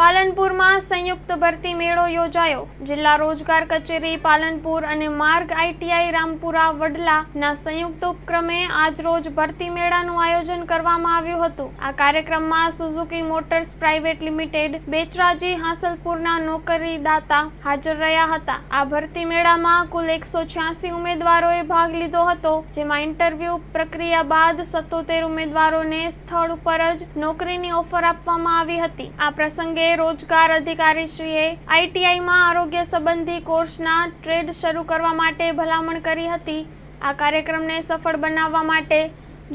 પાલનપુરમાં સંયુક્ત ભરતી મેળો યોજાયો. જિલ્લા રોજગાર કચેરી પાલનપુર અને માર્ગ આઈટીઆઈ રામપુરા વડલાના સંયુક્ત ઉપક્રમે આજરોજ ભરતી મેળાનું આયોજન કરવામાં આવ્યું હતું. આ કાર્યક્રમમાં Suzuki Motors private limited, Becharaji હાંસલપુરના નોકરીદાતા હાજર રહ્યા હતા. આ ભરતી મેળામાં કુલ એકસો છ્યાસી ઉમેદવારોએ ભાગ લીધો હતો, જેમાં ઇન્ટરવ્યૂ પ્રક્રિયા બાદ સત્તોતેર ઉમેદવારોને સ્થળ ઉપર જ નોકરીની ઓફર આપવામાં આવી હતી. આ પ્રસંગે રોજગાર અધિકારીશ્રીએ આઈટીઆઈમાં આરોગ્ય સંબંધી કોર્સના ટ્રેડ શરૂ કરવા માટે ભલામણ કરી હતી. આ કાર્યક્રમને સફળ બનાવવા માટે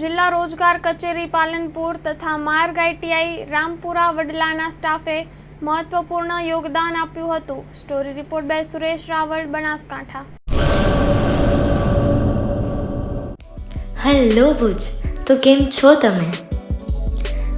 જિલ્લા રોજગાર કચેરી પાલનપુર તથા માર્ગ આઈટીઆઈ રામપુરા વડલાના સ્ટાફે મહત્વપૂર્ણ યોગદાન આપ્યું હતું. Story report by Suresh Raval Banaskantha. Hello Bhuj, તો કેમ છો તમે?